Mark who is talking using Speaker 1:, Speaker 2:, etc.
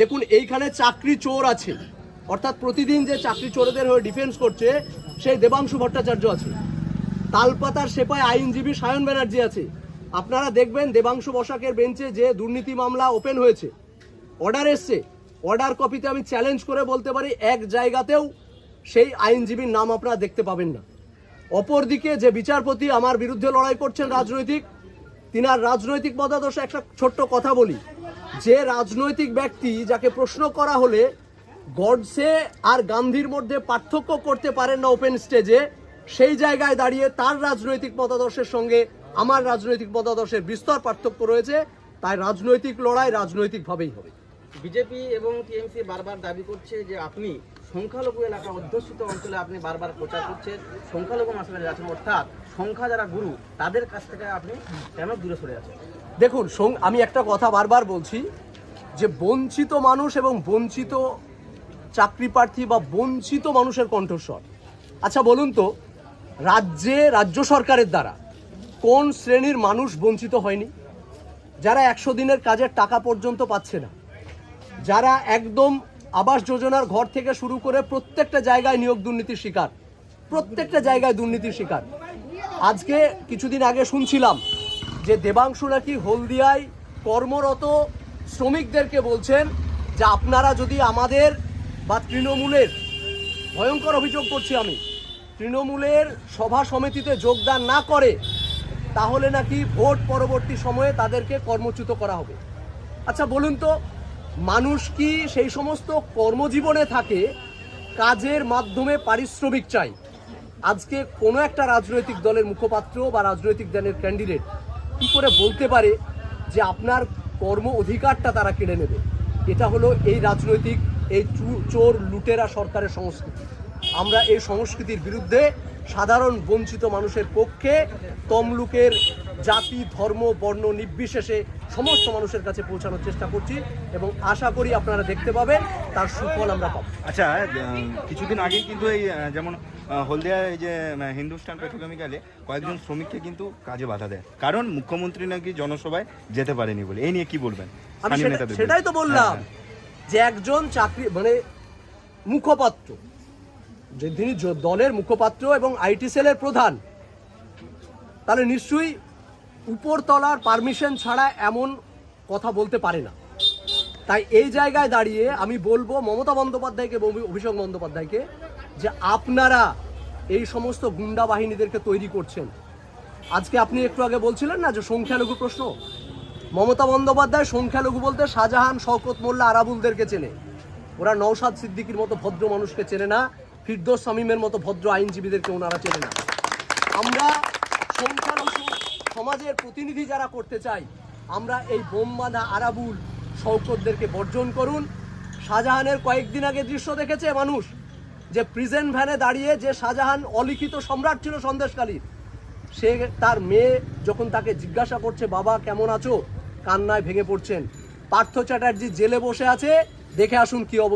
Speaker 1: দেখুন, এইখানে চাকরি চোর আছে। অর্থাৎ প্রতিদিন যে চাকরি চোরদের হয়ে ডিফেন্স করছে, সেই দেবাংশু ভট্টাচার্য আছে। তালপাতার সেপায় আইনজীবী সায়ন ব্যানার্জি আছে। আপনারা দেখবেন, দেবাংশু বসাকের বেঞ্চে যে দুর্নীতি মামলা ওপেন হয়েছে অর্ডার এসছে। অর্ডার কপিতে আমি চ্যালেঞ্জ করে বলতে পারি, এক জায়গাতেও সেই আইনজীবীর নাম আপনারা দেখতে পাবেন না। অপরদিকে যে বিচারপতি আমার বিরুদ্ধে লড়াই করছেন রাজনৈতিক, তিনার রাজনৈতিক মতাদর্শে একটা ছোট্ট কথা বলি। যে রাজনৈতিক ব্যক্তি যাকে প্রশ্ন করা হলে গডসে আর গান্ধীর মধ্যে পার্থক্য করতে পারেন না ওপেন স্টেজে, সেই জায়গায় দাঁড়িয়ে তার রাজনৈতিক মতাদর্শের সঙ্গে আমার রাজনৈতিক মতাদর্শের বিস্তর পার্থক্য রয়েছে। তাই রাজনৈতিক লড়াই রাজনৈতিকভাবেই হবে।
Speaker 2: বিজেপি এবং টিএমসি বারবার দাবি করছে যে আপনি সংখ্যালঘু এলাকা অধ্যুষিত অঞ্চলে আপনি বারবার প্রচার করছেন। সংখ্যালঘু মাসে আছেন, অর্থাৎ সংখ্যা যারা গুরু, তাদের কাছ থেকে আপনি কেন দূরে সরে আছেন?
Speaker 1: দেখুন আমি একটা কথা বারবার বলছি যে বঞ্চিত মানুষ এবং বঞ্চিত চাকরি প্রার্থী বা বঞ্চিত মানুষের কণ্ঠস্বর। আচ্ছা বলুন তো, রাজ্যে, রাজ্য সরকারের দ্বারা কোন শ্রেণির মানুষ বঞ্চিত হয়নি? যারা একশো দিনের কাজের টাকা পর্যন্ত পাচ্ছে না, যারা একদম আবাস যোজনার ঘর থেকে শুরু করে প্রত্যেকটা জায়গায় নিয়োগ দুর্নীতির শিকার, প্রত্যেকটা জায়গায় দুর্নীতির শিকার। আজকে কিছুদিন আগে শুনছিলাম যে দেবাংশু নাকি হলদিয়ায় কর্মরত শ্রমিকদেরকে বলছেন যে আপনারা যদি আমাদের বা তৃণমূলের, ভয়ঙ্কর অভিযোগ করছি আমি, তৃণমূলের সভা সমিতিতে যোগদান না করে, তাহলে নাকি ভোট পরবর্তী সময়ে তাদেরকে কর্মচ্যুত করা হবে। আচ্ছা বলুন তো, মানুষ কি সেই সমস্ত কর্মজীবনে থাকে, কাজের মাধ্যমে পারিশ্রমিক চাই আজকে কোনো একটা রাজনৈতিক দলের মুখপাত্র বা রাজনৈতিক দলের ক্যান্ডিডেট কি করে বলতে পারে যে আপনার কর্ম অধিকারটা তারা কেড়ে নেবে? এটা হলো এই রাজনৈতিক, এই চোর লুটেরা সরকারের সংস্কৃতি। আমরা এই সংস্কৃতির বিরুদ্ধে সাধারণ বঞ্চিত মানুষের পক্ষে তমলুকের জাতি, ধর্ম, বর্ণ নির্বিশেষে সমস্ত মানুষের কাছে পৌঁছানোর চেষ্টা করছি এবং আশা করি আপনারা দেখতে পাবেন তার সুফল আমরা পাবো।
Speaker 3: আচ্ছা কিছুদিন আগেই কিন্তু এই যেমন আহ, হলদিয়ার এই যে হিন্দুস্তান পেট্রোকেমিক্যালে কয়েকজন শ্রমিককে কিন্তু কাজে বাধা দেয়। কারণ মুখ্যমন্ত্রী নাকি জনসভায় যেতে পারেনি বলে। এই নিয়ে কি বলবেন?
Speaker 1: আমি সেটাই তো বললাম
Speaker 3: হ্যাঁ,
Speaker 1: যে একজন চাকরি মানে মুখপাত্র যে তিনি দলের মুখপাত্র এবং আইটি সেলের প্রধান তাহলে নিশ্চয়ই উপরতলার পারমিশন ছাড়া এমন কথা বলতে পারে না। তাই এই জায়গায় দাঁড়িয়ে আমি বলব মমতা বন্দ্যোপাধ্যায়কে অভিষেক বন্দ্যোপাধ্যায়কে যে আপনারা এই সমস্ত গুন্ডা বাহিনীদেরকে তৈরি করছেন। আজকে আপনি একটু আগে বলছিলেন না যে সংখ্যালঘু প্রশ্ন? মমতা বন্দ্যোপাধ্যায় সংখ্যালঘু বলতে শাহজাহান, শওকত, মোল্লা, আরাবুলদেরকে চেনে। ওরা নৌসাদ সিদ্দিকির মতো ভদ্র মানুষকে চেনে না, ফিরদোস শামীমের মতো ভদ্র আইনজীবীদেরকে ওনারা চেনে না। আমরা সমাজের প্রতিনিধি যারা করতে চাই, আমরা এই বোম বাঁধা আরাবুল শওকতদেরকে বর্জন করুন। শাহজাহানের কয়েকদিন আগে দৃশ্য দেখেছে মানুষ যে প্রিজেন্ট ভ্যানে দাঁড়িয়ে যে শাহজাহান অলিখিত সম্রাট ছিল সন্দেশকালীর। সে তার মেয়ে যখন তাকে জিজ্ঞাসা করছে, বাবা, কেমন আছো? কান্নায় ভেঙে পড়ছেন। পার্থ চ্যাটার্জি জেলে বসে আছে। দেখে আসুন কি অবস্থা